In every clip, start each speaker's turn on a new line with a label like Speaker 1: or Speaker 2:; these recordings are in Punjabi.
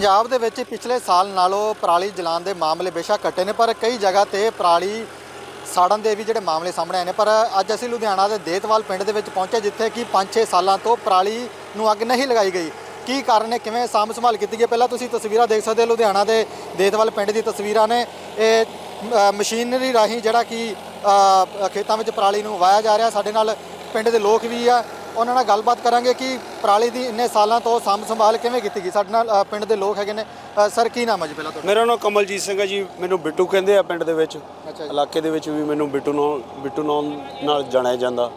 Speaker 1: ਪੰਜਾਬ ਦੇ ਵਿੱਚ ਪਿਛਲੇ ਸਾਲ ਨਾਲੋਂ ਪਰਾਲੀ ਜਲਾਉਣ ਦੇ ਮਾਮਲੇ ਬੇਸ਼ੱਕ ਘਟੇ ਨੇ, ਪਰ ਕਈ ਜਗ੍ਹਾ ਤੇ ਪਰਾਲੀ ਸਾੜਨ ਦੇ ਵੀ ਜਿਹੜੇ ਮਾਮਲੇ ਸਾਹਮਣੇ ਆਏ ਨੇ। ਪਰ ਅੱਜ ਅਸੀਂ ਲੁਧਿਆਣਾ ਦੇ ਦੇਤਵਾਲ ਪਿੰਡ ਦੇ ਵਿੱਚ ਪਹੁੰਚੇ, ਜਿੱਥੇ ਕਿ 5-6 ਸਾਲਾਂ ਤੋਂ ਪਰਾਲੀ ਨੂੰ ਅੱਗ ਨਹੀਂ ਲਗਾਈ ਗਈ। ਕੀ ਕਾਰਨ ਹੈ? ਕਿਵੇਂ ਸਾਂਭ ਸੰਭਾਲ ਕੀਤੀ ਗਈ? ਪਹਿਲਾਂ ਤੁਸੀਂ ਤਸਵੀਰਾਂ ਦੇਖ ਸਕਦੇ ਹੋ। ਲੁਧਿਆਣਾ ਦੇ ਦੇਤਵਾਲ ਪਿੰਡ ਦੀ ਤਸਵੀਰਾਂ ਨੇ। ਇਹ ਮਸ਼ੀਨਰੀ ਰਾਹੀਂ ਜਿਹੜਾ ਕਿ ਖੇਤਾਂ ਵਿੱਚ ਪਰਾਲੀ ਨੂੰ ਵਾਇਆ ਜਾ ਰਿਹਾ। ਸਾਡੇ ਨਾਲ ਪਿੰਡ ਦੇ ਲੋਕ ਵੀ ਆ। ਉਹਨਾਂ ਨਾਲ ਗੱਲਬਾਤ ਕਰਾਂਗੇ ਕਿ ਪਰਾਲੀ ਦੀ ਇੰਨੇ ਸਾਲਾਂ ਤੋਂ ਸਾਂਭ ਸੰਭਾਲ ਕਿਵੇਂ ਕੀਤੀ ਗਈ? ਸਾਡੇ ਨਾਲ ਪਿੰਡ ਦੇ ਲੋਕ ਹੈਗੇ ਨੇ। ਸਰ ਕੀ ਨਾਮ ਹੈ ਜੀ ਪਹਿਲਾਂ ਤੁਹਾਡਾ?
Speaker 2: ਮੇਰਾ ਨਾਮ ਕਮਲਜੀਤ ਸਿੰਘ ਹੈ ਜੀ। ਮੈਨੂੰ ਬਿੱਟੂ ਕਹਿੰਦੇ ਆ ਪਿੰਡ ਦੇ ਵਿੱਚ।
Speaker 1: ਅੱਛਾ ਜੀ।
Speaker 2: ਇਲਾਕੇ ਦੇ ਵਿੱਚ ਵੀ ਮੈਨੂੰ ਬਿੱਟੂ ਨਾਲ ਬਿੱਟੂ ਨਾਲ ਨਾਲ ਜਾਣਿਆ ਜਾਂਦਾ।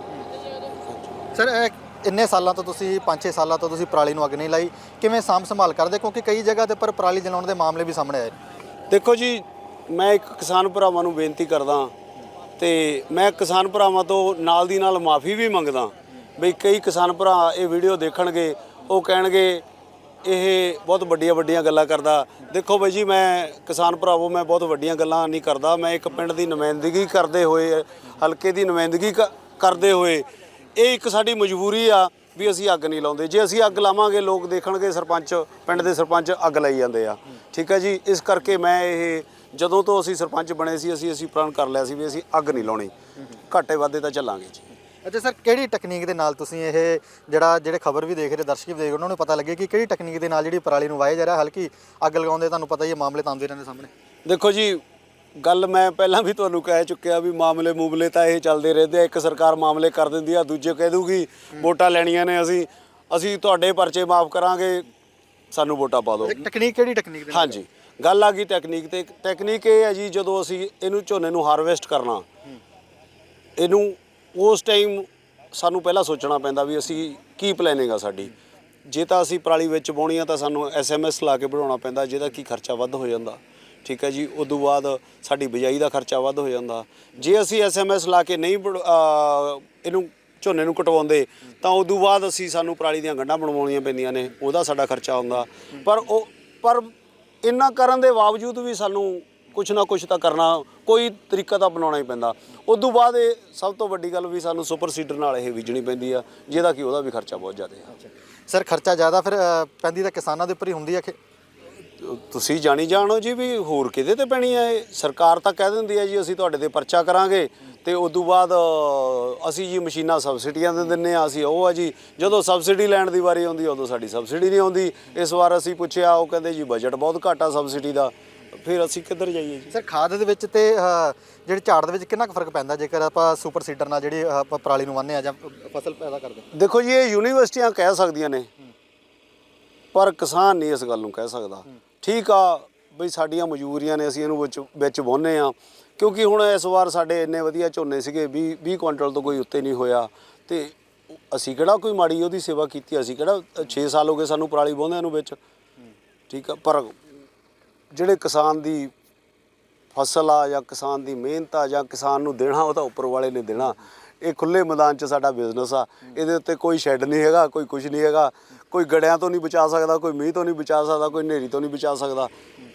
Speaker 1: ਸਰ ਇਹ ਇੰਨੇ ਸਾਲਾਂ ਤੋਂ ਤੁਸੀਂ 5-6 ਸਾਲਾਂ ਤੋਂ ਤੁਸੀਂ ਪਰਾਲੀ ਨੂੰ ਅੱਗ ਨਹੀਂ ਲਾਈ। ਕਿਵੇਂ ਸਾਂਭ ਸੰਭਾਲ ਕਰਦੇ? ਕਿਉਂਕਿ ਕਈ ਜਗ੍ਹਾ ਤੇ ਪਰ ਪਰਾਲੀ ਜਲਾਉਣ ਦੇ ਮਾਮਲੇ ਵੀ ਸਾਹਮਣੇ ਆਏ।
Speaker 2: ਦੇਖੋ ਜੀ ਮੈਂ ਇੱਕ ਕਿਸਾਨ ਭਰਾਵਾਂ ਨੂੰ ਬੇਨਤੀ ਕਰਦਾ ਤੇ ਮੈਂ ਕਿਸਾਨ ਭਰਾਵਾਂ ਤੋਂ ਨਾਲ ਦੀ ਨਾਲ ਮਾਫੀ ਵੀ ਮੰਗਦਾ ਬਈ ਕਈ ਕਿਸਾਨ ਭਰਾ ਇਹ ਵੀਡੀਓ ਦੇਖਣਗੇ, ਉਹ ਕਹਿਣਗੇ, ਇਹ ਬਹੁਤ ਵੱਡੀਆਂ ਵੱਡੀਆਂ ਗੱਲਾਂ ਕਰਦਾ। ਦੇਖੋ ਬਾਈ ਜੀ, ਮੈਂ ਕਿਸਾਨ ਭਰਾਵੋ, ਮੈਂ ਬਹੁਤ ਵੱਡੀਆਂ ਗੱਲਾਂ ਨਹੀਂ ਕਰਦਾ। ਮੈਂ ਇੱਕ ਪਿੰਡ ਦੀ ਨੁਮਾਇੰਦਗੀ ਕਰਦੇ ਹੋਏ, ਹਲਕੇ ਦੀ ਨੁਮਾਇੰਦਗੀ ਕ- ਕਰਦੇ ਹੋਏ, ਇਹ ਇੱਕ ਸਾਡੀ ਮਜਬੂਰੀ ਆ ਵੀ ਅਸੀਂ ਅੱਗ ਨਹੀਂ ਲਾਉਂਦੇ। ਜੇ ਅਸੀਂ ਅੱਗ ਲਾਵਾਂਗੇ, ਲੋਕ ਦੇਖਣਗੇ ਸਰਪੰਚ, ਪਿੰਡ ਦੇ ਸਰਪੰਚ ਅੱਗ ਲਾਈ ਜਾਂਦੇ ਆ। ਠੀਕ ਹੈ ਜੀ? ਇਸ ਕਰਕੇ ਮੈਂ ਇਹ ਜਦੋਂ ਤੋਂ ਅਸੀਂ ਸਰਪੰਚ ਬਣੇ ਸੀ, ਅਸੀਂ ਅਸੀਂ ਪ੍ਰਣ ਕਰ ਲਿਆ ਸੀ ਵੀ ਅਸੀਂ ਅੱਗ ਨਹੀਂ ਲਾਉਣੀ। ਘਾਟੇ ਵਾਧੇ ਤਾਂ ਚੱਲਾਂਗੇ ਜੀ।
Speaker 1: ਅੱਛਾ ਸਰ ਕਿਹੜੀ ਟੈਕਨੀਕ ਦੇ ਨਾਲ ਤੁਸੀਂ ਇਹ ਜਿਹੜਾ ਜਿਹੜੇ ਖਬਰ ਵੀ ਦੇਖ ਰਹੇ ਦਰਸ਼ਕ ਵੀ ਦੇਖ ਰਹੇ ਉਹਨਾਂ ਨੂੰ ਪਤਾ ਲੱਗੇ ਕਿ ਕਿਹੜੀ ਟੈਕਨੀਕ ਦੇ ਨਾਲ ਜਿਹੜੀ ਪਰਾਲੀ ਨੂੰ ਵਾਇਆ ਜਾ ਰਿਹਾ ਹਲਕੀ ਅੱਗ ਲਗਾਉਂਦੇ ਤੁਹਾਨੂੰ ਪਤਾ ਹੀ ਹੈ ਮਾਮਲੇ ਤਾਂ ਆਉਂਦੇ ਰਹਿੰਦੇ ਸਾਹਮਣੇ।
Speaker 2: ਦੇਖੋ ਜੀ ਗੱਲ ਮੈਂ ਪਹਿਲਾਂ ਵੀ ਤੁਹਾਨੂੰ ਕਹਿ ਚੁੱਕਿਆ ਵੀ ਮਾਮਲੇ ਮੂਮਲੇ ਤਾਂ ਇਹ ਚੱਲਦੇ ਰਹਿੰਦੇ ਆ ਇੱਕ ਸਰਕਾਰ ਮਾਮਲੇ ਕਰ ਦਿੰਦੀ ਆ ਦੂਜੇ ਕਹਿ ਦੂਗੀ ਵੋਟਾਂ ਲੈਣੀਆਂ ਨੇ ਅਸੀਂ ਅਸੀਂ ਤੁਹਾਡੇ ਪਰਚੇ ਮਾਫ ਕਰਾਂਗੇ ਸਾਨੂੰ ਵੋਟਾਂ ਪਾ ਦਿਓ।
Speaker 1: ਟੈਕਨੀਕ ਕਿਹੜੀ ਟੈਕਨੀਕ ਦੇ ਨਾਲ?
Speaker 2: ਹਾਂਜੀ ਗੱਲ ਆ ਗਈ ਟੈਕਨੀਕ ਤੇ ਟੈਕਨੀਕ ਇਹ ਹੈ ਜੀ ਜਦੋਂ ਅਸੀਂ ਇਹਨੂੰ ਝੋਨੇ ਨੂੰ ਹਾਰਵੈਸਟ ਕਰਨਾ ਇਹਨੂੰ ਉਸ ਟਾਈਮ ਸਾਨੂੰ ਪਹਿਲਾਂ ਸੋਚਣਾ ਪੈਂਦਾ ਵੀ ਅਸੀਂ ਕੀ ਪਲੈਨਿੰਗ ਆ ਸਾਡੀ। ਜੇ ਤਾਂ ਅਸੀਂ ਪਰਾਲੀ ਵਿੱਚ ਬਾਉਣੀ ਆ ਤਾਂ ਸਾਨੂੰ ਐਸਐਮਐਸ ਲਾ ਕੇ ਬਣਾਉਣਾ ਪੈਂਦਾ, ਜਿਹਦਾ ਕੀ ਖਰਚਾ ਵੱਧ ਹੋ ਜਾਂਦਾ। ਠੀਕ ਹੈ ਜੀ, ਉਦੋਂ ਬਾਅਦ ਸਾਡੀ ਬਿਜਾਈ ਦਾ ਖਰਚਾ ਵੱਧ ਹੋ ਜਾਂਦਾ। ਜੇ ਅਸੀਂ ਐਸਐਮਐਸ ਲਾ ਕੇ ਨਹੀਂ ਬਣ- ਇਹਨੂੰ ਝੋਨੇ ਨੂੰ ਕਟਵਾਉਂਦੇ, ਤਾਂ ਉਦੋਂ ਬਾਅਦ ਅਸੀਂ ਸਾਨੂੰ ਪਰਾਲੀ ਦੀਆਂ ਗੰਢਾਂ ਬਣਵਾਉਣੀਆਂ ਪੈਂਦੀਆਂ ਨੇ, ਉਹਦਾ ਸਾਡਾ ਖਰਚਾ ਹੁੰਦਾ। ਪਰ ਉਹ ਪਰ ਇੰਨਾ ਕਰਨ ਦੇ ਬਾਵਜੂਦ ਵੀ ਸਾਨੂੰ ਕੁਛ ਨਾ ਕੁਛ ਤਾਂ ਕਰਨਾ ਕੋਈ ਤਰੀਕਾ ਤਾਂ ਬਣਾਉਣਾ ਹੀ ਪੈਂਦਾ। ਉਦੋਂ ਬਾਅਦ ਇਹ ਸਭ ਤੋਂ ਵੱਡੀ ਗੱਲ ਵੀ ਸਾਨੂੰ ਸੁਪਰ ਸੀਡਰ ਨਾਲ ਇਹ ਬੀਜਣੀ ਪੈਂਦੀ ਆ ਜਿਹਦਾ ਕਿ ਉਹਦਾ ਵੀ ਖਰਚਾ ਬਹੁਤ ਜ਼ਿਆਦਾ ਆ।
Speaker 1: ਸਰ ਖਰਚਾ ਜ਼ਿਆਦਾ ਫਿਰ ਅ, ਪੈਂਦੀ ਤਾਂ ਕਿਸਾਨਾਂ ਦੇ ਉੱਪਰ ਹੀ ਹੁੰਦੀ ਹੈ ਕਿ
Speaker 2: ਤੁਸੀਂ ਜਾਣੀ ਜਾਣੋ ਜੀ ਵੀ ਹੋਰ ਕਿਹਦੇ ਤੇ ਪੈਣੀ ਆ ਇਹ? ਸਰਕਾਰ ਤਾਂ ਕਹਿ ਦਿੰਦੀ ਹੈ ਜੀ ਅਸੀਂ ਤੁਹਾਡੇ ਤੇ ਪਰਚਾ ਕਰਾਂਗੇ ਤੇ ਉਦੋਂ ਬਾਅਦ ਅ, ਅਸੀਂ ਜੀ ਮਸ਼ੀਨਾਂ ਸਬਸਿਡੀਆਂ ਦੇ ਦਿੰਨੇ ਆ ਅਸੀਂ ਉਹ ਆ ਜੀ ਜਦੋਂ ਸਬਸਿਡੀ ਲੈਣ ਦੀ ਵਾਰੀ ਆਉਂਦੀ ਉਦੋਂ ਸਾਡੀ ਸਬਸਿਡੀ ਨਹੀਂ ਆਉਂਦੀ। ਇਸ ਵਾਰ ਅਸੀਂ ਪੁੱਛਿਆ ਉਹ ਕਹਿੰਦੇ ਜੀ ਬਜਟ ਬਹੁਤ ਘੱਟ ਆ ਸਬਸਿਡੀ ਦਾ। ਫਿਰ ਅਸੀਂ ਕਿੱਧਰ ਜਾਈਏ ਜੀ?
Speaker 1: ਸਰ ਖਾਦ ਦੇ ਵਿੱਚ ਤੇ ਜਿਹੜੀ ਝਾੜ ਦੇ ਵਿੱਚ ਕਿੰਨਾ ਕੁ ਫ਼ਰਕ ਪੈਂਦਾ? ਜੇਕਰ ਆਪਾਂ ਸੁਪਰ ਸੀਡਰ ਨਾਲ ਜਿਹੜੀ ਆਪਾਂ ਪਰਾਲੀ ਨੂੰ ਵਾਹਨੇ ਆ ਜਾਂ ਫਸਲ ਪੈਦਾ ਕਰਦੇ ਹਾਂ?
Speaker 2: ਦੇਖੋ ਜੀ ਇਹ ਯੂਨੀਵਰਸਿਟੀਆਂ ਕਹਿ ਸਕਦੀਆਂ ਨੇ ਪਰ ਕਿਸਾਨ ਨਹੀਂ ਇਸ ਗੱਲ ਨੂੰ ਕਹਿ ਸਕਦਾ। ਠੀਕ ਆ ਬਈ ਸਾਡੀਆਂ ਮਜਬੂਰੀਆਂ ਨੇ ਅਸੀਂ ਇਹਨੂੰ ਵਿੱਚ ਵਿੱਚ ਵਾਹੁੰਦੇ ਆ ਕਿਉਂਕਿ ਹੁਣ ਇਸ ਵਾਰ ਸਾਡੇ ਇੰਨੇ ਵਧੀਆ ਝੋਨੇ ਸੀਗੇ 20 20 ਕੁਇੰਟਲ ਤੋਂ ਕੋਈ ਉੱਤੇ ਨਹੀਂ ਹੋਇਆ। ਤੇ ਅਸੀਂ ਕਿਹੜਾ ਕੋਈ ਮਾੜੀ ਉਹਦੀ ਸੇਵਾ ਕੀਤੀ ਅਸੀਂ ਕਿਹੜਾ 6 ਸਾਲ ਹੋ ਗਏ ਸਾਨੂੰ ਪਰਾਲੀ ਵਾਹੁੰਦਿਆਂ ਨੂੰ ਵਿੱਚ। ਠੀਕ ਆ ਪਰ ਜਿਹੜੇ ਕਿਸਾਨ ਦੀ ਫਸਲ ਆ ਜਾਂ ਕਿਸਾਨ ਦੀ ਮਿਹਨਤ ਆ ਜਾਂ ਕਿਸਾਨ ਨੂੰ ਦੇਣਾ, ਉਹ ਤਾਂ ਉੱਪਰ ਵਾਲੇ ਨੇ ਦੇਣਾ। ਇਹ ਖੁੱਲੇ ਮੈਦਾਨ 'ਚ ਸਾਡਾ ਬਿਜ਼ਨਸ ਆ। ਇਹਦੇ ਉੱਤੇ ਕੋਈ ਸ਼ੈੱਡ ਨਹੀਂ ਹੈਗਾ, ਕੋਈ ਕੁਝ ਨਹੀਂ ਹੈਗਾ। ਕੋਈ ਗੜਿਆਂ ਤੋਂ ਨਹੀਂ ਬਚਾ ਸਕਦਾ, ਕੋਈ ਮੀਂਹ ਤੋਂ ਨਹੀਂ ਬਚਾ ਸਕਦਾ, ਕੋਈ ਹਨੇਰੀ ਤੋਂ ਨਹੀਂ ਬਚਾ ਸਕਦਾ।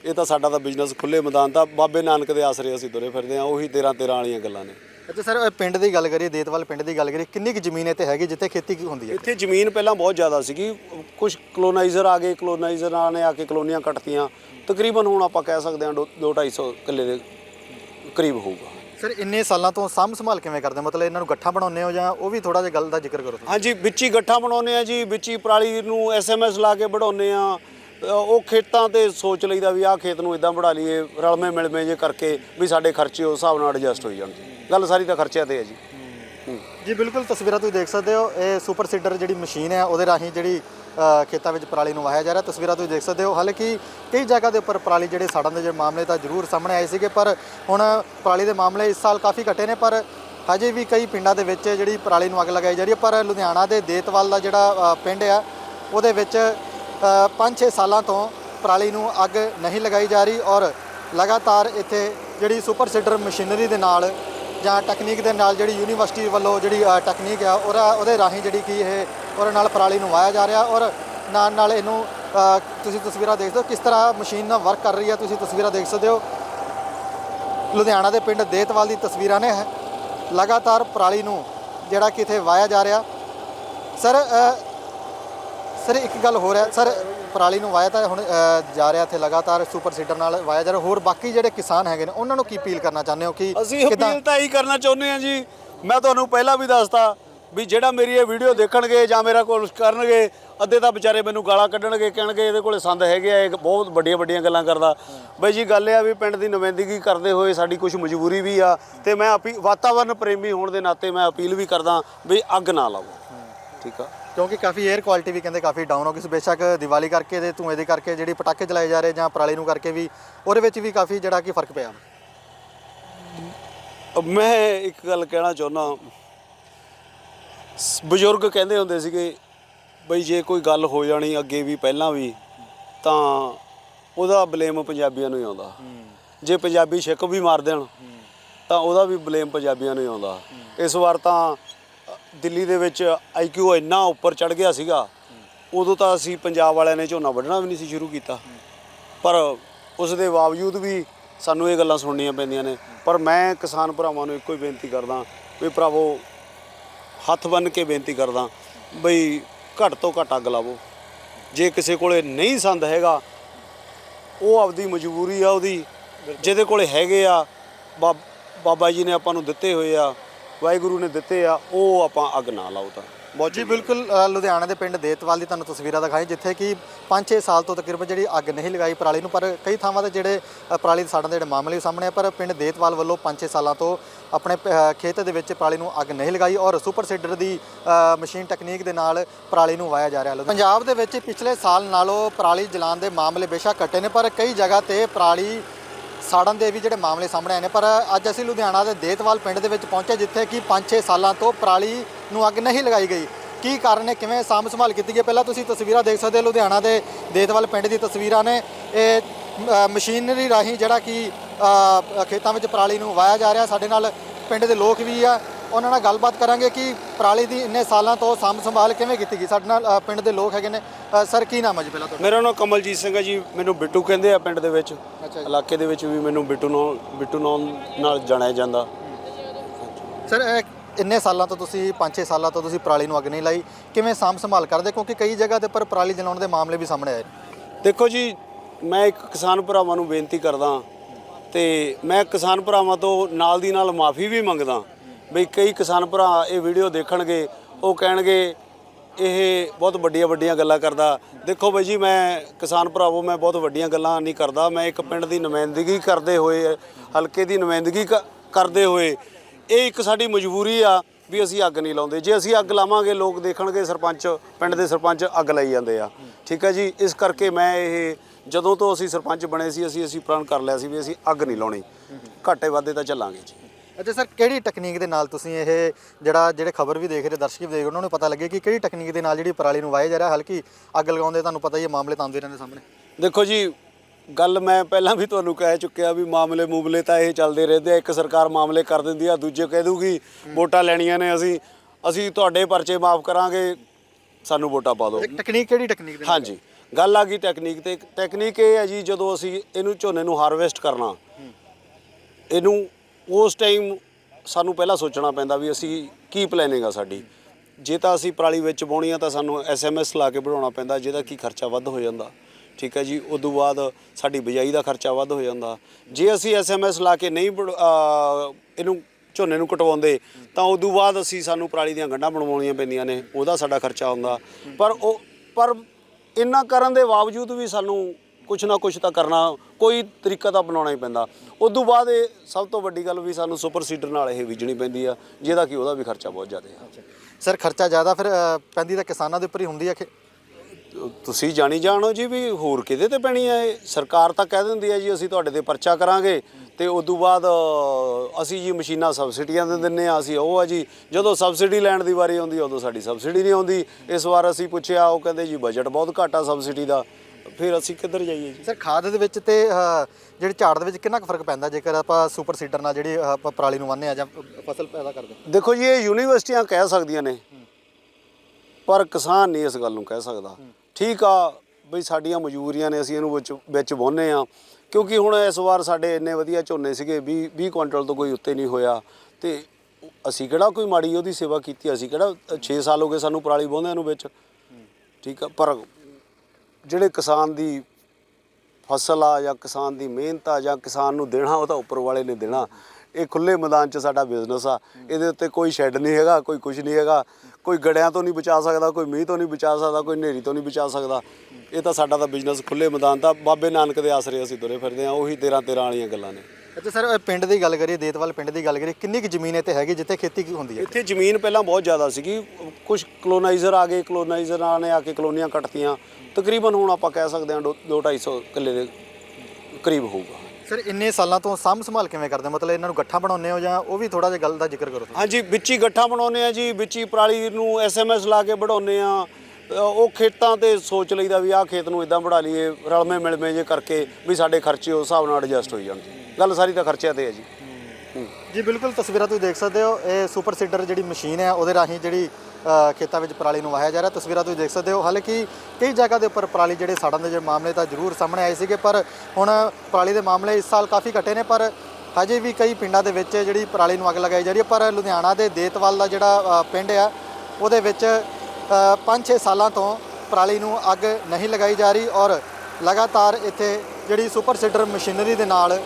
Speaker 2: ਇਹ ਤਾਂ ਸਾਡਾ ਤਾਂ ਬਿਜ਼ਨਸ ਖੁੱਲੇ ਮੈਦਾਨ ਦਾ। ਬਾਬੇ ਨਾਨਕ ਦੇ ਆਸਰੇ ਅਸੀਂ ਤੁਰੇ ਫਿਰਦੇ ਆ ਉਹੀ 13 13 ਵਾਲੀਆਂ ਗੱਲਾਂ ਨੇ।
Speaker 1: ਅੱਛਾ ਸਰ ਪਿੰਡ ਦੀ ਗੱਲ ਕਰੀਏ ਦੇਤਵਾਲ ਪਿੰਡ ਦੀ ਗੱਲ ਕਰੀਏ ਕਿੰਨੀ ਕੁ ਜ਼ਮੀਨ ਇੱਥੇ ਹੈਗੀ ਜਿੱਥੇ ਖੇਤੀ ਕੀ ਹੁੰਦੀ ਹੈ?
Speaker 2: ਇੱਥੇ ਜ਼ਮੀਨ ਪਹਿਲਾਂ ਬਹੁਤ ਜ਼ਿਆਦਾ ਸੀਗੀ। ਕੁਝ ਕਲੋਨਾਈਜ਼ਰ ਆ ਗਏ ਕਲੋਨਾਈਜ਼ਰਾਂ ਨੇ ਆ ਕੇ ਕਲੋਨੀਆਂ ਕੱਟਤੀਆਂ। ਤਕਰੀਬਨ ਹੁਣ ਆਪਾਂ ਕਹਿ ਸਕਦੇ ਹਾਂ 2 250 ਕਿੱਲੇ ਦੇ ਕਰੀਬ ਹੋਊਗਾ।
Speaker 1: ਸਰ ਇੰਨੇ ਸਾਲਾਂ ਤੋਂ ਸਾਂਭ ਸੰਭਾਲ ਕਿਵੇਂ ਕਰਦੇ ਮਤਲਬ ਇਹਨਾਂ ਨੂੰ ਗੱਠਾ ਬਣਾਉਂਦੇ ਹੋ ਜਾਂ ਉਹ ਵੀ ਥੋੜਾ ਜਿਹਾ ਗੱਲ ਦਾ ਜ਼ਿਕਰ ਕਰੋ।
Speaker 2: ਹਾਂਜੀ ਵਿੱਚ ਹੀ ਗੱਠਾ ਬਣਾਉਂਦੇ ਆ ਜੀ ਵਿੱਚ ਹੀ ਪਰਾਲੀ ਨੂੰ ਐਸਐਮਐਸ ਲਾ ਕੇ ਵਢਾਉਂਦੇ ਆ ਉਹ ਖੇਤਾਂ ਤੇ ਸੋਚ ਲਈਦਾ ਵੀ ਆਹ ਖੇਤ ਨੂੰ ਇਦਾਂ ਵਢਾ ਲਈਏ ਰਲਵੇਂ ਮਿਲਵੇਂ ਜੇ ਕਰਕੇ ਵੀ ਸਾਡੇ ਖਰਚੇ ਉਸ ਹਿਸਾਬ ਨਾਲ ਐਡਜਸਟ ਹੋਈ ਜਾਣ ਗੱਲ ਸਾਰੀ ਤਾਂ ਖਰਚਿਆਂ ਤੇ ਹੈ ਜੀ।
Speaker 1: ਜੀ, ਬਿਲਕੁਲ ਤਸਵੀਰਾਂ ਤੁਸੀਂ ਦੇਖ ਸਕਦੇ ਹੋ। ਇਹ ਸੁਪਰ ਸੀਡਰ ਜਿਹੜੀ ਮਸ਼ੀਨ ਹੈ, ਉਹਦੇ ਰਾਹੀਂ ਜਿਹੜੀ ਖੇਤਾਂ ਵਿੱਚ ਪਰਾਲੀ ਨੂੰ ਵਾਹਿਆ ਜਾ ਰਿਹਾ। ਤਸਵੀਰਾਂ ਤੁਸੀਂ ਦੇਖ ਸਕਦੇ ਹੋ। ਹਾਲਾਂਕਿ ਕਈ ਜਗ੍ਹਾ ਦੇ ਉੱਪਰ ਪਰਾਲੀ ਜਿਹੜੇ ਸਾੜਨ ਦੇ ਜਿਹੜੇ ਮਾਮਲੇ ਤਾਂ ਜ਼ਰੂਰ ਸਾਹਮਣੇ ਆਏ ਸੀਗੇ, ਪਰ ਹੁਣ ਪਰਾਲੀ ਦੇ ਮਾਮਲੇ ਇਸ ਸਾਲ ਕਾਫੀ ਘਟੇ ਨੇ, ਪਰ ਹਜੇ ਵੀ ਕਈ ਪਿੰਡਾਂ ਦੇ ਵਿੱਚ ਜਿਹੜੀ ਪਰਾਲੀ ਨੂੰ ਅੱਗ ਲਗਾਈ ਜਾ ਰਹੀ ਹੈ। ਪਰ ਲੁਧਿਆਣਾ ਦੇ ਦੇਤਵਾਲ ਦਾ ਜਿਹੜਾ ਪਿੰਡ ਆ, ਉਹਦੇ ਵਿੱਚ 5-6 ਸਾਲਾਂ ਤੋਂ ਪਰਾਲੀ ਨੂੰ ਅੱਗ ਨਹੀਂ ਲਗਾਈ ਜਾ ਰਹੀ ਔਰ ਲਗਾਤਾਰ ਇੱਥੇ ਜਿਹੜੀ ਸੁਪਰ ਸੀਡਰ ਮਸ਼ੀਨਰੀ ਦੇ ਨਾਲ ਜਾਂ ਟੈਕਨੀਕ ਦੇ ਨਾਲ ਜਿਹੜੀ ਯੂਨੀਵਰਸਿਟੀ ਵੱਲੋਂ ਜਿਹੜੀ ਟੈਕਨੀਕ ਆ, ਉਹਦਾ, ਉਹਦੇ ਰਾਹੀਂ ਜਿਹੜੀ ਕੀ ਇਹ, ਉਹਦੇ ਨਾਲ ਪਰਾਲੀ ਨੂੰ ਵਾਇਆ ਜਾ ਰਿਹਾ ਔਰ ਨਾਲ ਨਾਲ ਇਹਨੂੰ ਤੁਸੀਂ ਤਸਵੀਰਾਂ ਦੇਖ ਸਕਦੇ ਹੋ ਕਿਸ ਤਰ੍ਹਾਂ ਮਸ਼ੀਨ ਨਾਲ ਵਰਕ ਕਰ ਰਹੀ ਹੈ ਤੁਸੀਂ ਤਸਵੀਰਾਂ ਦੇਖ ਸਕਦੇ ਹੋ। ਲੁਧਿਆਣਾ ਦੇ ਪਿੰਡ ਦੇਤਵਾਲ ਦੀ ਤਸਵੀਰਾਂ ਨੇ, ਲਗਾਤਾਰ ਪਰਾਲੀ ਨੂੰ ਜਿਹੜਾ ਕਿ ਇੱਥੇ ਵਾਇਆ ਜਾ ਰਿਹਾ। ਸਰ ਸਰ ਇੱਕ ਗੱਲ ਹੋਰ ਹੈ। ਸਰ ਪਰਾਲੀ ਨੂੰ ਵਾਇਆ ਤਾਂ ਹੁਣ ਅ, ਜਾ ਰਿਹਾ ਇੱਥੇ ਲਗਾਤਾਰ ਸੁਪਰ ਸੀਡਰ ਨਾਲ ਵਾਇਆ ਜਾ ਰਿਹਾ। ਹੋਰ ਬਾਕੀ ਜਿਹੜੇ ਕਿਸਾਨ ਹੈਗੇ ਨੇ ਉਹਨਾਂ ਨੂੰ ਕੀ ਅਪੀਲ ਕਰਨਾ ਚਾਹੁੰਦੇ ਹੋ ਕਿ
Speaker 2: ਅਸੀਂ ਅਪੀਲ ਤਾਂ ਇਹੀ ਕਰਨਾ ਚਾਹੁੰਦੇ ਹਾਂ ਜੀ। ਮੈਂ ਤੁਹਾਨੂੰ ਪਹਿਲਾਂ ਵੀ ਦੱਸਤਾ ਵੀ ਜਿਹੜਾ ਮੇਰੀ ਇਹ ਵੀਡੀਓ ਦੇਖਣਗੇ ਜਾਂ ਮੇਰਾ ਕੋਲ ਕਰਨਗੇ ਅੱਧੇ ਤਾਂ ਵਿਚਾਰੇ ਮੈਨੂੰ ਗਾਲਾਂ ਕੱਢਣਗੇ ਕਹਿਣਗੇ ਇਹਦੇ ਕੋਲੇ ਸੰਦ ਹੈਗੇ ਆ ਇਹ ਬਹੁਤ ਵੱਡੀਆਂ ਵੱਡੀਆਂ ਗੱਲਾਂ ਕਰਦਾ। ਬਈ ਜੀ ਗੱਲ ਇਹ ਆ ਵੀ ਪਿੰਡ ਦੀ ਨੁਮਾਇੰਦਗੀ ਕਰਦੇ ਹੋਏ ਸਾਡੀ ਕੁਝ ਮਜਬੂਰੀ ਵੀ ਆ ਤੇ ਮੈਂ ਅਪੀ ਵਾਤਾਵਰਨ ਪ੍ਰੇਮੀ ਹੋਣ ਦੇ ਨਾਤੇ ਮੈਂ ਅਪੀਲ ਵੀ ਕਰਦਾ ਵੀ ਅੱਗ ਨਾ ਲਾਵੋ। ਠੀਕ ਆ?
Speaker 1: ਕਿਉਂਕਿ ਕਾਫੀ 에ਅਰ ਕੁਆਲਿਟੀ ਵੀ ਕਹਿੰਦੇ ਕਾਫੀ ਡਾਊਨ ਹੋ ਗਈ ਸੀ। ਬੇਸ਼ੱਕ ਦੀਵਾਲੀ ਕਰਕੇ ਤੇ ਧੂਏ ਦੇ ਕਰਕੇ ਜਿਹੜੀ ਪਟਾਕੇ ਚਲਾਏ ਜਾ ਰਹੇ ਜਾਂ ਪਰਾਲੀ ਨੂੰ ਕਰਕੇ ਵੀ ਉਹਦੇ ਵਿੱਚ ਵੀ ਕਾਫੀ ਜਿਹੜਾ ਕਿ ਫ਼ਰਕ ਪਿਆ।
Speaker 2: ਮੈਂ ਇੱਕ ਗੱਲ ਕਹਿਣਾ ਚਾਹੁੰਦਾ। ਬਜ਼ੁਰਗ ਕਹਿੰਦੇ ਹੁੰਦੇ ਸੀਗੇ ਬਈ ਜੇ ਕੋਈ ਗੱਲ ਹੋ ਜਾਣੀ ਅੱਗੇ ਵੀ ਪਹਿਲਾਂ ਵੀ ਤਾਂ ਉਹਦਾ ਬਲੇਮ ਪੰਜਾਬੀਆਂ ਨੂੰ ਹੀ ਆਉਂਦਾ। ਜੇ ਪੰਜਾਬੀ ਛਿੱਕ ਵੀ ਮਾਰ ਦੇਣ ਤਾਂ ਉਹਦਾ ਵੀ ਬਲੇਮ ਪੰਜਾਬੀਆਂ ਨੂੰ ਹੀ ਆਉਂਦਾ। ਇਸ ਵਾਰ ਤਾਂ ਦਿੱਲੀ ਦੇ ਵਿੱਚ ਆਈਕਿਊ ਇੰਨਾ ਉੱਪਰ ਚੜ ਗਿਆ ਸੀਗਾ, ਉਦੋਂ ਤਾਂ ਅਸੀਂ ਪੰਜਾਬ ਵਾਲਿਆਂ ਨੇ ਝੋਨਾ ਵੱਢਣਾ ਵੀ ਨਹੀਂ ਸੀ ਸ਼ੁਰੂ ਕੀਤਾ। ਪਰ ਉਸ ਦੇ ਬਾਵਜੂਦ ਵੀ ਸਾਨੂੰ ਇਹ ਗੱਲਾਂ ਸੁਣਨੀਆਂ ਪੈਂਦੀਆਂ ਨੇ। ਪਰ ਮੈਂ ਕਿਸਾਨ ਭਰਾਵਾਂ ਨੂੰ ਇੱਕੋ ਹੀ ਬੇਨਤੀ ਕਰਦਾ, ਵੀ ਭਰਾਵੋ, ਹੱਥ ਬੰਨ ਕੇ ਬੇਨਤੀ ਕਰਦਾ, ਬਈ ਘੱਟ ਤੋਂ ਘੱਟ ਅੱਗ ਲਾਵੋ। ਜੇ ਕਿਸੇ ਕੋਲੇ ਨਹੀਂ ਸੰਦ ਹੈਗਾ, ਉਹ ਆਪਦੀ ਮਜਬੂਰੀ ਆ ਉਹਦੀ, ਜਿਹਦੇ ਕੋਲੇ ਹੈਗੇ ਆ, ਬਾ- ਬਾਬਾ ਜੀ ਨੇ ਆਪਾਂ ਨੂੰ ਦਿੱਤੇ ਹੋਏ ਆ ਵਾਹਿਗੁਰੂ ਨੇ ਦਿੱਤੇ ਆ ਉਹ ਆਪਾਂ ਅੱਗ ਨਾ ਲਾਓ ਤਾਂ ਬਹੁਤ
Speaker 1: ਜੀ ਬਿਲਕੁਲ ਲੁਧਿਆਣਾ ਦੇ ਪਿੰਡ ਦੇਤਵਾਲ ਦੀ ਤੁਹਾਨੂੰ ਤਸਵੀਰਾਂ ਦਿਖਾਈ ਜਿੱਥੇ ਕਿ 5-6 ਸਾਲ ਤੋਂ ਤਕਰੀਬਨ ਜਿਹੜੀ ਅੱਗ ਨਹੀਂ ਲਗਾਈ ਪਰਾਲੀ ਨੂੰ ਪਰ ਕਈ ਥਾਵਾਂ ਤੇ ਜਿਹੜੇ ਪਰਾਲੀ ਦੇ ਸਾੜਨ ਦੇ ਜਿਹੜੇ ਮਾਮਲੇ ਸਾਹਮਣੇ ਆ ਪਰ ਪਿੰਡ ਦੇਤਵਾਲ ਵੱਲੋਂ 5-6 ਸਾਲਾਂ ਤੋਂ ਆਪਣੇ ਖੇਤ ਦੇ ਵਿੱਚ ਪਰਾਲੀ ਨੂੰ ਅੱਗ ਨਹੀਂ ਲਗਾਈ ਔਰ ਸੁਪਰ ਸੀਡਰ ਦੀ ਮਸ਼ੀਨ ਟੈਕਨੀਕ ਦੇ ਨਾਲ ਪਰਾਲੀ ਨੂੰ ਵਾਇਆ ਜਾ ਰਿਹਾ ਲੁਧਿਆਣਾ। ਪੰਜਾਬ ਦੇ ਵਿੱਚ ਪਿਛਲੇ ਸਾਲ ਨਾਲੋਂ ਪਰਾਲੀ ਜਲਾਉਣ ਦੇ ਮਾਮਲੇ ਬੇਸ਼ੱਕ ਘਟੇ ਨੇ ਪਰ ਕਈ ਜਗ੍ਹਾ ਤੇ ਪਰਾਲੀ ਸਾੜਨ ਦੇ ਵੀ ਜਿਹੜੇ ਮਾਮਲੇ ਸਾਹਮਣੇ ਆਏ ਨੇ, ਪਰ ਅੱਜ ਅਸੀਂ ਲੁਧਿਆਣਾ ਦੇ ਦੇਤਵਾਲ ਪਿੰਡ ਦੇ ਵਿੱਚ ਪਹੁੰਚੇ, ਜਿੱਥੇ ਕਿ 5-6 ਸਾਲਾਂ ਤੋਂ ਪਰਾਲੀ ਨੂੰ ਅੱਗ ਨਹੀਂ ਲਗਾਈ ਗਈ। ਕੀ ਕਾਰਨ ਹੈ? ਕਿਵੇਂ ਸਾਂਭ ਸੰਭਾਲ ਕੀਤੀ ਗਈ? ਪਹਿਲਾਂ ਤੁਸੀਂ ਤਸਵੀਰਾਂ ਦੇਖ ਸਕਦੇ ਹੋ, ਲੁਧਿਆਣਾ ਦੇ ਦੇਤਵਾਲ ਪਿੰਡ ਦੀ ਤਸਵੀਰਾਂ ਨੇ। ਇਹ ਮਸ਼ੀਨਰੀ ਰਾਹੀਂ ਜਿਹੜਾ ਕਿ ਖੇਤਾਂ ਵਿੱਚ ਪਰਾਲੀ ਨੂੰ ਵਾਇਆ ਜਾ ਰਿਹਾ। ਸਾਡੇ ਨਾਲ ਪਿੰਡ ਦੇ ਲੋਕ ਵੀ ਆ। ਉਹਨਾਂ ਨਾਲ ਗੱਲਬਾਤ ਕਰਾਂਗੇ ਕਿ ਪਰਾਲੀ ਦੀ ਇੰਨੇ ਸਾਲਾਂ ਤੋਂ ਸਾਂਭ ਸੰਭਾਲ ਕਿਵੇਂ ਕੀਤੀ ਗਈ? ਸਾਡੇ ਨਾਲ ਅ, ਪਿੰਡ ਦੇ ਲੋਕ ਹੈਗੇ ਨੇ। ਅ, ਸਰ ਕੀ ਨਾਮ ਹੈ ਜੀ ਪਹਿਲਾਂ ਤੁਹਾਡਾ?
Speaker 2: ਮੇਰਾ ਨਾਮ ਕਮਲਜੀਤ ਸਿੰਘ ਹੈ ਜੀ। ਮੈਨੂੰ ਬਿੱਟੂ ਕਹਿੰਦੇ ਆ ਪਿੰਡ ਦੇ ਵਿੱਚ।
Speaker 1: ਅੱਛਾ ਜੀ।
Speaker 2: ਇਲਾਕੇ ਦੇ ਵਿੱਚ ਵੀ ਮੈਨੂੰ ਬਿੱਟੂ ਨਾਲ ਬਿੱਟੂ ਨਾਲ ਨਾਲ ਜਾਣਿਆ ਜਾਂਦਾ।
Speaker 1: ਸਰ ਇਹ ਇੰਨੇ ਸਾਲਾਂ ਤੋਂ ਤੁਸੀਂ 5-6 ਸਾਲਾਂ ਤੋਂ ਤੁਸੀਂ ਪਰਾਲੀ ਨੂੰ ਅੱਗ ਨਹੀਂ ਲਾਈ। ਕਿਵੇਂ ਸਾਂਭ ਸੰਭਾਲ ਕਰਦੇ? ਕਿਉਂਕਿ ਕਈ ਜਗ੍ਹਾ ਤੇ ਪਰ ਪਰਾਲੀ ਜਲਾਉਣ ਦੇ ਮਾਮਲੇ ਵੀ ਸਾਹਮਣੇ ਆਏ ਨੇ।
Speaker 2: ਦੇਖੋ ਜੀ ਮੈਂ ਇੱਕ ਕਿਸਾਨ ਭਰਾਵਾਂ ਨੂੰ ਬੇਨਤੀ ਕਰਦਾ ਤੇ ਮੈਂ ਕਿਸਾਨ ਭਰਾਵਾਂ ਤੋਂ ਨਾਲ ਦੀ ਨਾਲ ਮਾਫੀ ਵੀ ਮੰਗਦਾ ਬਈ ਕਈ ਕਿਸਾਨ ਭਰਾ ਇਹ ਵੀਡੀਓ ਦੇਖਣਗੇ, ਉਹ ਕਹਿਣਗੇ, ਇਹ ਬਹੁਤ ਵੱਡੀਆਂ ਵੱਡੀਆਂ ਗੱਲਾਂ ਕਰਦਾ। ਦੇਖੋ ਬਈ ਜੀ, ਮੈਂ ਕਿਸਾਨ ਭਰਾਵੋ, ਮੈਂ ਬਹੁਤ ਵੱਡੀਆਂ ਗੱਲਾਂ ਨਹੀਂ ਕਰਦਾ। ਮੈਂ ਇੱਕ ਪਿੰਡ ਦੀ ਨੁਮਾਇੰਦਗੀ ਕਰਦੇ ਹੋਏ, ਹਲਕੇ ਦੀ ਨੁਮਾਇੰਦਗੀ ਕ- ਕਰਦੇ ਹੋਏ, ਇਹ ਇੱਕ ਸਾਡੀ ਮਜਬੂਰੀ ਆ ਵੀ ਅਸੀਂ ਅੱਗ ਨਹੀਂ ਲਾਉਂਦੇ। ਜੇ ਅਸੀਂ ਅੱਗ ਲਾਵਾਂਗੇ, ਲੋਕ ਦੇਖਣਗੇ ਸਰਪੰਚ, ਪਿੰਡ ਦੇ ਸਰਪੰਚ ਅੱਗ ਲਾਈ ਜਾਂਦੇ ਆ। ਠੀਕ ਹੈ ਜੀ? ਇਸ ਕਰਕੇ ਮੈਂ ਇਹ ਜਦੋਂ ਤੋਂ ਅਸੀਂ ਸਰਪੰਚ ਬਣੇ ਸੀ, ਅਸੀਂ ਅਸੀਂ ਪ੍ਰਣ ਕਰ ਲਿਆ ਸੀ ਵੀ ਅਸੀਂ ਅੱਗ ਨਹੀਂ ਲਾਉਣੀ। ਘਾਟੇ ਵਾਧੇ ਤਾਂ ਚੱਲਾਂਗੇ ਜੀ।
Speaker 1: ਅੱਛਾ ਸਰ ਕਿਹੜੀ ਟੈਕਨੀਕ ਦੇ ਨਾਲ ਤੁਸੀਂ ਇਹ ਜਿਹੜਾ ਜਿਹੜੇ ਖਬਰ ਵੀ ਦੇਖ ਰਹੇ ਦਰਸ਼ਕ ਵੀ ਦੇਖ ਰਹੇ ਉਹਨਾਂ ਨੂੰ ਪਤਾ ਲੱਗੇ ਕਿ ਕਿਹੜੀ ਟੈਕਨੀਕ ਦੇ ਨਾਲ ਜਿਹੜੀ ਪਰਾਲੀ ਨੂੰ ਵਾਇਆ ਜਾ ਰਿਹਾ ਹਲਕੀ ਅੱਗ ਲਗਾਉਂਦੇ ਤੁਹਾਨੂੰ ਪਤਾ ਹੀ ਹੈ ਮਾਮਲੇ ਤਾਂ ਆਉਂਦੇ ਰਹਿੰਦੇ ਸਾਹਮਣੇ।
Speaker 2: ਦੇਖੋ ਜੀ ਗੱਲ ਮੈਂ ਪਹਿਲਾਂ ਵੀ ਤੁਹਾਨੂੰ ਕਹਿ ਚੁੱਕਿਆ ਵੀ ਮਾਮਲੇ ਮੂਮਲੇ ਤਾਂ ਇਹ ਚੱਲਦੇ ਰਹਿੰਦੇ ਆ ਇੱਕ ਸਰਕਾਰ ਮਾਮਲੇ ਕਰ ਦਿੰਦੀ ਆ ਦੂਜੇ ਕਹਿ ਦੂਗੀ ਵੋਟਾਂ ਲੈਣੀਆਂ ਨੇ ਅਸੀਂ ਅਸੀਂ ਤੁਹਾਡੇ ਪਰਚੇ ਮਾਫ ਕਰਾਂਗੇ ਸਾਨੂੰ ਵੋਟਾਂ ਪਾ ਦਿਓ।
Speaker 1: ਟੈਕਨੀਕ ਕਿਹੜੀ ਟੈਕਨੀਕ ਦੇ ਨਾਲ?
Speaker 2: ਹਾਂਜੀ ਗੱਲ ਆ ਗਈ ਟੈਕਨੀਕ ਤੇ ਟੈਕਨੀਕ ਇਹ ਹੈ ਜੀ ਜਦੋਂ ਅਸੀਂ ਇਹਨੂੰ ਝੋਨੇ ਨੂੰ ਹਾਰਵੈਸਟ ਕਰਨਾ ਇਹਨੂੰ ਉਸ ਟਾਈਮ ਸਾਨੂੰ ਪਹਿਲਾਂ ਸੋਚਣਾ ਪੈਂਦਾ ਵੀ ਅਸੀਂ ਕੀ ਪਲੈਨਿੰਗ ਆ ਸਾਡੀ। ਜੇ ਤਾਂ ਅਸੀਂ ਪਰਾਲੀ ਵਿੱਚ ਬਾਉਣੀ ਆ ਤਾਂ ਸਾਨੂੰ ਐਸਐਮਐਸ ਲਾ ਕੇ ਬਣਾਉਣਾ ਪੈਂਦਾ, ਜਿਹਦਾ ਕੀ ਖਰਚਾ ਵੱਧ ਹੋ ਜਾਂਦਾ। ਠੀਕ ਹੈ ਜੀ, ਉਦੋਂ ਬਾਅਦ ਸਾਡੀ ਬਿਜਾਈ ਦਾ ਖਰਚਾ ਵੱਧ ਹੋ ਜਾਂਦਾ। ਜੇ ਅਸੀਂ ਐਸਐਮਐਸ ਲਾ ਕੇ ਨਹੀਂ ਬਣ- ਇਹਨੂੰ ਝੋਨੇ ਨੂੰ ਕਟਵਾਉਂਦੇ, ਤਾਂ ਉਦੋਂ ਬਾਅਦ ਅਸੀਂ ਸਾਨੂੰ ਪਰਾਲੀ ਦੀਆਂ ਗੰਢਾਂ ਬਣਵਾਉਣੀਆਂ ਪੈਂਦੀਆਂ ਨੇ, ਉਹਦਾ ਸਾਡਾ ਖਰਚਾ ਹੁੰਦਾ। ਪਰ ਉਹ, ਪਰ ਇੰਨਾ ਕਰਨ ਦੇ ਬਾਵਜੂਦ ਵੀ ਸਾਨੂੰ ਕੁਛ ਨਾ ਕੁਛ ਤਾਂ ਕਰਨਾ ਕੋਈ ਤਰੀਕਾ ਤਾਂ ਅਪਣਾਉਣਾ ਹੀ ਪੈਂਦਾ। ਉਦੋਂ ਬਾਅਦ ਇਹ ਸਭ ਤੋਂ ਵੱਡੀ ਗੱਲ ਵੀ ਸਾਨੂੰ ਸੁਪਰ ਸੀਡਰ ਨਾਲ ਇਹ ਬੀਜਣੀ ਪੈਂਦੀ ਆ ਜਿਹਦਾ ਕਿ ਉਹਦਾ ਵੀ ਖਰਚਾ ਬਹੁਤ ਜ਼ਿਆਦਾ ਆ।
Speaker 1: ਸਰ ਖਰਚਾ ਜ਼ਿਆਦਾ ਫਿਰ ਅ, ਪੈਂਦੀ ਤਾਂ ਕਿਸਾਨਾਂ ਦੇ ਉੱਪਰ ਹੀ ਹੁੰਦੀ ਹੈ ਕਿ
Speaker 2: ਤੁਸੀਂ ਜਾਣੀ ਜਾਣੋ ਜੀ ਵੀ ਹੋਰ ਕਿਹਦੇ ਤੇ ਪੈਣੀ ਆ ਇਹ? ਸਰਕਾਰ ਤਾਂ ਕਹਿ ਦਿੰਦੀ ਹੈ ਜੀ ਅਸੀਂ ਤੁਹਾਡੇ ਤੇ ਪਰਚਾ ਕਰਾਂਗੇ ਤੇ ਉਦੋਂ ਬਾਅਦ ਅ, ਅਸੀਂ ਜੀ ਮਸ਼ੀਨਾਂ ਸਬਸਿਡੀਆਂ ਦੇ ਦਿੰਨੇ ਆ ਅਸੀਂ ਉਹ ਆ ਜੀ ਜਦੋਂ ਸਬਸਿਡੀ ਲੈਣ ਦੀ ਵਾਰੀ ਆਉਂਦੀ ਉਦੋਂ ਸਾਡੀ ਸਬਸਿਡੀ ਨਹੀਂ ਆਉਂਦੀ। ਇਸ ਵਾਰ ਅਸੀਂ ਪੁੱਛਿਆ ਉਹ ਕਹਿੰਦੇ ਜੀ ਬਜਟ ਬਹੁਤ ਘੱਟ ਆ ਸਬਸਿਡੀ ਦਾ। ਫਿਰ ਅਸੀਂ ਕਿੱਧਰ ਜਾਈਏ ਜੀ?
Speaker 1: ਸਰ ਖਾਦ ਦੇ ਵਿੱਚ ਤੇ ਜਿਹੜੀ ਝਾੜ ਦੇ ਵਿੱਚ ਕਿੰਨਾ ਕੁ ਫ਼ਰਕ ਪੈਂਦਾ? ਜੇਕਰ ਆਪਾਂ ਸੁਪਰ ਸੀਡਰ ਨਾਲ ਜਿਹੜੀ ਆਪਾਂ ਪਰਾਲੀ ਨੂੰ ਵਾਹੁੰਦੇ ਆ ਜਾਂ ਫਸਲ ਪੈਦਾ ਕਰਦੇ ਹਾਂ?
Speaker 2: ਦੇਖੋ ਜੀ ਇਹ ਯੂਨੀਵਰਸਿਟੀਆਂ ਕਹਿ ਸਕਦੀਆਂ ਨੇ ਪਰ ਕਿਸਾਨ ਨਹੀਂ ਇਸ ਗੱਲ ਨੂੰ ਕਹਿ ਸਕਦਾ। ਠੀਕ ਆ ਬਈ ਸਾਡੀਆਂ ਮਜਬੂਰੀਆਂ ਨੇ ਅਸੀਂ ਇਹਨੂੰ ਵਿੱਚ ਵਿੱਚ ਵਾਹੁੰਦੇ ਆ। ਕਿਉਂਕਿ ਹੁਣ ਇਸ ਵਾਰ ਸਾਡੇ ਇੰਨੇ ਵਧੀਆ ਝੋਨੇ ਸੀਗੇ 20 20 ਕੁਇੰਟਲ ਤੋਂ ਕੋਈ ਉੱਤੇ ਨਹੀਂ ਹੋਇਆ। ਤੇ ਅਸੀਂ ਕਿਹੜਾ ਕੋਈ ਮਾੜੀ ਉਹਦੀ ਸੇਵਾ ਕੀਤੀ ਅਸੀਂ ਕਿਹੜਾ 6 ਸਾਲ ਹੋ ਗਏ ਸਾਨੂੰ ਪਰਾਲੀ ਵਾਹੁੰਦਿਆਂ ਨੂੰ ਵਿੱਚ। ਠੀਕ ਆ ਪਰ ਜਿਹੜੇ ਕਿਸਾਨ ਦੀ ਫਸਲ ਆ ਜਾਂ ਕਿਸਾਨ ਦੀ ਮਿਹਨਤ ਆ ਜਾਂ ਕਿਸਾਨ ਨੂੰ ਦੇਣਾ, ਉਹ ਤਾਂ ਉੱਪਰ ਵਾਲੇ ਨੇ ਦੇਣਾ। ਇਹ ਖੁੱਲੇ ਮੈਦਾਨ 'ਚ ਸਾਡਾ ਬਿਜ਼ਨਸ ਆ। ਇਹਦੇ ਉੱਤੇ ਕੋਈ ਸ਼ੈੱਡ ਨਹੀਂ ਹੈਗਾ, ਕੋਈ ਕੁਝ ਨਹੀਂ ਹੈਗਾ। ਕੋਈ ਗੜਿਆਂ ਤੋਂ ਨਹੀਂ ਬਚਾ ਸਕਦਾ, ਕੋਈ ਮੀਂਹ ਤੋਂ ਨਹੀਂ ਬਚਾ ਸਕਦਾ, ਕੋਈ ਹਨੇਰੀ ਤੋਂ ਨਹੀਂ ਬਚਾ ਸਕਦਾ। ਇਹ ਤਾਂ ਸਾਡਾ ਤਾਂ ਬਿਜ਼ਨਸ ਖੁੱਲੇ ਮੈਦਾਨ ਦਾ। ਬਾਬੇ ਨਾਨਕ ਦੇ ਆਸਰੇ ਅਸੀਂ ਤੁਰੇ ਫਿਰਦੇ ਆ ਉਹੀ 13 13 ਵਾਲੀਆਂ ਗੱਲਾਂ ਨੇ।
Speaker 1: ਅੱਛਾ ਸਰ ਪਿੰਡ ਦੀ ਗੱਲ ਕਰੀਏ ਦੇਤਵਾਲ ਪਿੰਡ ਦੀ ਗੱਲ ਕਰੀਏ ਕਿੰਨੀ ਕੁ ਜ਼ਮੀਨ ਇੱਥੇ ਹੈਗੀ ਜਿੱਥੇ ਖੇਤੀ ਕੀ ਹੁੰਦੀ ਹੈ?
Speaker 2: ਇੱਥੇ ਜ਼ਮੀਨ ਪਹਿਲਾਂ ਬਹੁਤ ਜ਼ਿਆਦਾ ਸੀਗੀ। ਕੁਝ ਕਲੋਨਾਈਜ਼ਰ ਆ ਗਏ ਕਲੋਨਾਈਜ਼ਰਾਂ ਨੇ ਆ ਕੇ ਕਲੋਨੀਆਂ ਕੱਟਤੀਆਂ। ਤਕਰੀਬਨ ਹੁਣ ਆਪਾਂ ਕਹਿ ਸਕਦੇ ਹਾਂ 2 250 ਕਿੱਲੇ ਦੇ ਕਰੀਬ ਹੋਊਗਾ।
Speaker 1: ਸਰ ਇੰਨੇ ਸਾਲਾਂ ਤੋਂ ਸਾਂਭ ਸੰਭਾਲ ਕਿਵੇਂ ਕਰਦੇ ਹੋ? ਮਤਲਬ ਇਹਨਾਂ ਨੂੰ ਗੱਠਾ ਬਣਾਉਂਦੇ ਹੋ ਜਾਂ ਉਹ ਵੀ ਥੋੜਾ ਜਿਹਾ ਗੱਲ ਦਾ ਜ਼ਿਕਰ ਕਰੋ।
Speaker 2: ਹਾਂਜੀ ਵਿੱਚ ਹੀ ਗੱਠਾ ਬਣਾਉਂਦੇ ਆ ਜੀ ਵਿੱਚ ਹੀ ਪਰਾਲੀ ਨੂੰ ਐਸਐਮਐਸ ਲਾ ਕੇ ਵਢਾਉਂਦੇ ਆ ਉਹ ਖੇਤਾਂ ਤੇ ਸੋਚ ਲਈਦਾ ਵੀ ਆਹ ਖੇਤ ਨੂੰ ਇਦਾਂ ਵਢਾ ਲਈਏ ਰਲਵੇਂ ਮਿਲਵੇਂ ਜੇ ਕਰਕੇ ਵੀ ਸਾਡੇ ਖਰਚੇ ਉਸ ਹਿਸਾਬ ਨਾਲ ਐਡਜਸਟ ਹੋਈ ਜਾਣ ਗੱਲ ਸਾਰੀ ਤਾਂ ਖਰਚਿਆਂ ਤੇ ਹੈ ਜੀ।
Speaker 1: ਜੀ, ਬਿਲਕੁਲ ਤਸਵੀਰਾਂ ਤੁਸੀਂ ਦੇਖ ਸਕਦੇ ਹੋ, ਇਹ ਸੁਪਰ ਸੀਡਰ ਜਿਹੜੀ ਮਸ਼ੀਨ ਹੈ, ਉਹਦੇ ਰਾਹੀਂ ਜਿਹੜੀ ਖੇਤਾਂ ਵਿੱਚ ਪਰਾਲੀ ਨੂੰ ਵਾਹਿਆ ਜਾ ਰਿਹਾ। ਤਸਵੀਰਾਂ ਤੁਸੀਂ ਦੇਖ ਸਕਦੇ ਹੋ, ਹਾਲਾਂਕਿ ਕਈ ਜਗ੍ਹਾ ਦੇ ਉੱਪਰ ਪਰਾਲੀ ਜਿਹੜੇ ਸਾੜਨ ਦੇ ਜਿਹੜੇ ਮਾਮਲੇ ਤਾਂ ਜ਼ਰੂਰ ਸਾਹਮਣੇ ਆਏ ਸੀਗੇ, ਪਰ ਹੁਣ ਪਰਾਲੀ ਦੇ ਮਾਮਲੇ ਇਸ ਸਾਲ ਕਾਫੀ ਘਟੇ ਨੇ, ਪਰ ਹਜੇ ਵੀ ਕਈ ਪਿੰਡਾਂ ਦੇ ਵਿੱਚ ਜਿਹੜੀ ਪਰਾਲੀ ਨੂੰ ਅੱਗ ਲਗਾਈ ਜਾ ਰਹੀ ਹੈ। ਪਰ ਲੁਧਿਆਣਾ ਦੇ ਦੇਤਵਾਲ ਦਾ ਜਿਹੜਾ ਪਿੰਡ ਆ, ਉਹਦੇ ਵਿੱਚ 5-6 ਸਾਲਾਂ ਤੋਂ ਪਰਾਲੀ ਨੂੰ ਅੱਗ ਨਹੀਂ ਲਗਾਈ ਜਾ ਰਹੀ ਔਰ ਲਗਾਤਾਰ ਇੱਥੇ ਜਿਹੜੀ ਸੁਪਰ ਸੀਡਰ ਮਸ਼ੀਨਰੀ ਦੇ ਨਾਲ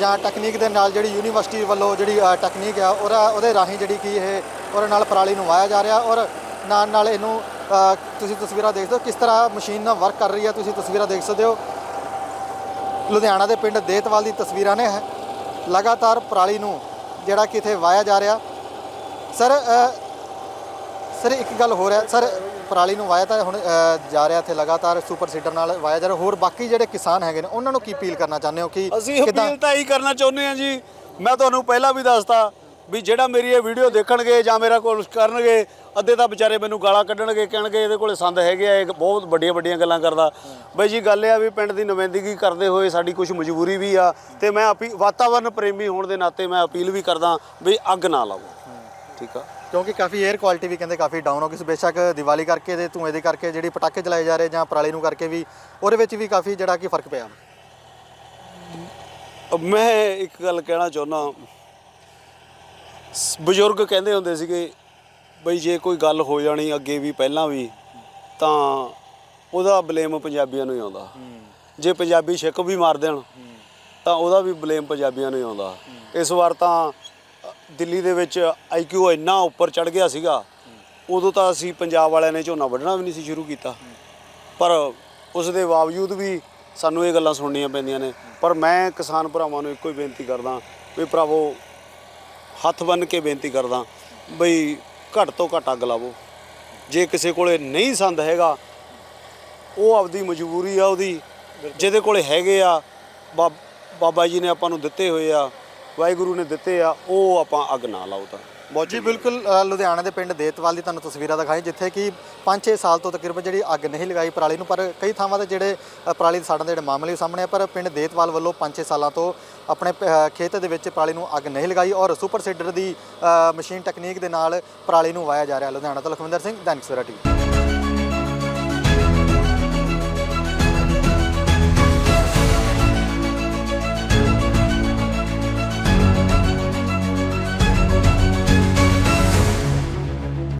Speaker 1: ਜਾਂ ਟੈਕਨੀਕ ਦੇ ਨਾਲ ਜਿਹੜੀ ਯੂਨੀਵਰਸਿਟੀ ਵੱਲੋਂ ਜਿਹੜੀ ਟੈਕਨੀਕ ਆ, ਉਹਦਾ, ਉਹਦੇ ਰਾਹੀਂ ਜਿਹੜੀ ਕੀ ਇਹ ਉਹਦੇ ਨਾਲ ਪਰਾਲੀ ਨੂੰ ਵਾਇਆ ਜਾ ਰਿਹਾ ਔਰ ਨਾਲ ਨਾਲ ਇਹਨੂੰ ਤੁਸੀਂ ਤਸਵੀਰਾਂ ਦੇਖਦੇ ਹੋ ਕਿਸ ਤਰ੍ਹਾਂ ਮਸ਼ੀਨ ਨਾਲ ਵਰਕ ਕਰ ਰਹੀ ਹੈ ਤੁਸੀਂ ਤਸਵੀਰਾਂ ਦੇਖ ਸਕਦੇ ਹੋ। ਲੁਧਿਆਣਾ ਦੇ ਪਿੰਡ ਦੇਤਵਾਲ ਦੀ ਤਸਵੀਰਾਂ ਨੇ ਲਗਾਤਾਰ ਪਰਾਲੀ ਨੂੰ ਜਿਹੜਾ ਕਿ ਇੱਥੇ ਵਾਇਆ ਜਾ ਰਿਹਾ। ਸਰ ਸਰ, ਇੱਕ ਗੱਲ ਹੋ। ਰਿਹਾ ਸਰ ਪਰਾਲੀ ਨੂੰ ਵਾਇਆ ਤਾਂ ਹੁਣ ਅ, ਜਾ ਰਿਹਾ ਇੱਥੇ ਲਗਾਤਾਰ ਸੁਪਰ ਸੀਡਰ ਨਾਲ ਵਾਇਆ ਜਾ ਰਿਹਾ। ਹੋਰ ਬਾਕੀ ਜਿਹੜੇ ਕਿਸਾਨ ਹੈਗੇ ਨੇ ਉਹਨਾਂ ਨੂੰ ਕੀ ਅਪੀਲ ਕਰਨਾ ਚਾਹੁੰਦੇ ਹੋ ਕਿ
Speaker 2: ਅਸੀਂ ਅਪੀਲ ਤਾਂ ਇਹੀ ਕਰਨਾ ਚਾਹੁੰਦੇ ਹਾਂ ਜੀ। ਮੈਂ ਤੁਹਾਨੂੰ ਪਹਿਲਾਂ ਵੀ ਦੱਸਤਾ ਵੀ ਜਿਹੜਾ ਮੇਰੀ ਇਹ ਵੀਡੀਓ ਦੇਖਣਗੇ ਜਾਂ ਮੇਰਾ ਕੋਲ ਕਰਨਗੇ ਅੱਧੇ ਤਾਂ ਵਿਚਾਰੇ ਮੈਨੂੰ ਗਾਲਾਂ ਕੱਢਣਗੇ ਕਹਿਣਗੇ ਇਹਦੇ ਕੋਲੇ ਸੰਦ ਹੈਗੇ ਆ ਇਹ ਬਹੁਤ ਵੱਡੀਆਂ ਵੱਡੀਆਂ ਗੱਲਾਂ ਕਰਦਾ। ਬਈ ਜੀ ਗੱਲ ਇਹ ਆ ਵੀ ਪਿੰਡ ਦੀ ਨੁਮਾਇੰਦਗੀ ਕਰਦੇ ਹੋਏ ਸਾਡੀ ਕੁਝ ਮਜਬੂਰੀ ਵੀ ਆ ਤੇ ਮੈਂ ਅਪੀ ਵਾਤਾਵਰਨ ਪ੍ਰੇਮੀ ਹੋਣ ਦੇ ਨਾਤੇ ਮੈਂ ਅਪੀਲ ਵੀ ਕਰਦਾ ਵੀ ਅੱਗ ਨਾ ਲਾਵੋ ਠੀਕ ਆ?
Speaker 1: ਕਿਉਂਕਿ ਕਾਫੀ 에ਅਰ ਕੁਆਲਿਟੀ ਵੀ ਕਹਿੰਦੇ ਕਾਫੀ ਡਾਊਨ ਹੋ ਗਈ ਸੀ। ਬੇਸ਼ੱਕ ਦੀਵਾਲੀ ਕਰਕੇ ਤੇ ਧੂਏ ਦੇ ਕਰਕੇ ਜਿਹੜੀ ਪਟਾਕੇ ਚਲਾਏ ਜਾ ਰਹੇ ਜਾਂ ਪਰਾਲੀ ਨੂੰ ਕਰਕੇ ਵੀ ਉਹਦੇ ਵਿੱਚ ਵੀ ਕਾਫੀ ਜਿਹੜਾ ਕਿ ਫ਼ਰਕ ਪਿਆ।
Speaker 2: ਮੈਂ ਇੱਕ ਗੱਲ ਕਹਿਣਾ ਚਾਹੁੰਦਾ। ਬਜ਼ੁਰਗ ਕਹਿੰਦੇ ਹੁੰਦੇ ਸੀਗੇ ਬਈ ਜੇ ਕੋਈ ਗੱਲ ਹੋ ਜਾਣੀ ਅੱਗੇ ਵੀ ਪਹਿਲਾਂ ਵੀ ਤਾਂ ਉਹਦਾ ਬਲੇਮ ਪੰਜਾਬੀਆਂ ਨੂੰ ਹੀ ਆਉਂਦਾ। ਜੇ ਪੰਜਾਬੀ ਛਿੱਕ ਵੀ ਮਾਰ ਦੇਣ ਤਾਂ ਉਹਦਾ ਵੀ ਬਲੇਮ ਪੰਜਾਬੀਆਂ ਨੂੰ ਹੀ ਆਉਂਦਾ। ਇਸ ਵਾਰ ਤਾਂ ਦਿੱਲੀ ਦੇ ਵਿੱਚ ਆਈਕਿਊ ਇੰਨਾ ਉੱਪਰ ਚੜ ਗਿਆ ਸੀਗਾ, ਉਦੋਂ ਤਾਂ ਅਸੀਂ ਪੰਜਾਬ ਵਾਲਿਆਂ ਨੇ ਝੋਨਾ ਵੱਢਣਾ ਵੀ ਨਹੀਂ ਸੀ ਸ਼ੁਰੂ ਕੀਤਾ। ਪਰ ਉਸ ਦੇ ਬਾਵਜੂਦ ਵੀ ਸਾਨੂੰ ਇਹ ਗੱਲਾਂ ਸੁਣਨੀਆਂ ਪੈਂਦੀਆਂ ਨੇ। ਪਰ ਮੈਂ ਕਿਸਾਨ ਭਰਾਵਾਂ ਨੂੰ ਇੱਕੋ ਹੀ ਬੇਨਤੀ ਕਰਦਾ, ਵੀ ਭਰਾਵੋ, ਹੱਥ ਬੰਨ ਕੇ ਬੇਨਤੀ ਕਰਦਾ, ਬਈ ਘੱਟ ਤੋਂ ਘੱਟ ਅੱਗ ਲਾਵੋ। ਜੇ ਕਿਸੇ ਕੋਲੇ ਨਹੀਂ ਸੰਦ ਹੈਗਾ, ਉਹ ਆਪਦੀ ਮਜਬੂਰੀ ਆ ਉਹਦੀ, ਜਿਹਦੇ ਕੋਲੇ ਹੈਗੇ ਆ, ਬਾ- ਬਾਬਾ ਜੀ ਨੇ ਆਪਾਂ ਨੂੰ ਦਿੱਤੇ ਹੋਏ ਆ ਵਾਹਿਗੁਰੂ ਨੇ ਦਿੱਤੇ ਆ ਉਹ ਆਪਾਂ ਅੱਗ ਨਾ ਲਾਓ ਤਾਂ। ਬਹੁਤ
Speaker 1: ਜੀ ਬਿਲਕੁਲ ਅ, ਲੁਧਿਆਣਾ ਦੇ ਪਿੰਡ ਦੇਤਵਾਲ ਦੀ ਤੁਹਾਨੂੰ ਤਸਵੀਰਾਂ ਦਿਖਾਈ ਜਿੱਥੇ ਕਿ 5-6 ਸਾਲ ਤੋਂ ਤਕਰੀਬਨ ਜਿਹੜੀ ਅੱਗ ਨਹੀਂ ਲਗਾਈ ਪਰਾਲੀ ਨੂੰ ਪਰ ਕਈ ਥਾਵਾਂ ਤੇ ਜਿਹੜੇ ਅ, ਪਰਾਲੀ ਦੇ ਸਾੜਨ ਦੇ ਜਿਹੜੇ ਮਾਮਲੇ ਸਾਹਮਣੇ ਆ ਪਰ ਪਿੰਡ ਦੇਤਵਾਲ ਵੱਲੋਂ 5-6 ਸਾਲਾਂ ਤੋਂ ਆਪਣੇ ਪ- ਅ, ਖੇਤ ਦੇ ਵਿੱਚ ਪਰਾਲੀ ਨੂੰ ਅੱਗ ਨਹੀਂ ਲਗਾਈ ਔਰ ਸੁਪਰ ਸੀਡਰ ਦੀ ਅ, ਮਸ਼ੀਨ ਟੈਕਨੀਕ ਦੇ ਨਾਲ ਪਰਾਲੀ ਨੂੰ ਵਾਇਆ ਜਾ ਰਿਹਾ। ਲੁਧਿਆਣਾ ਤੋਂ ਲਖਵਿੰਦਰ ਸਿੰਘ ਦੈਨਿਕ ਸਵੇਰਾ ਟੀਵੀ।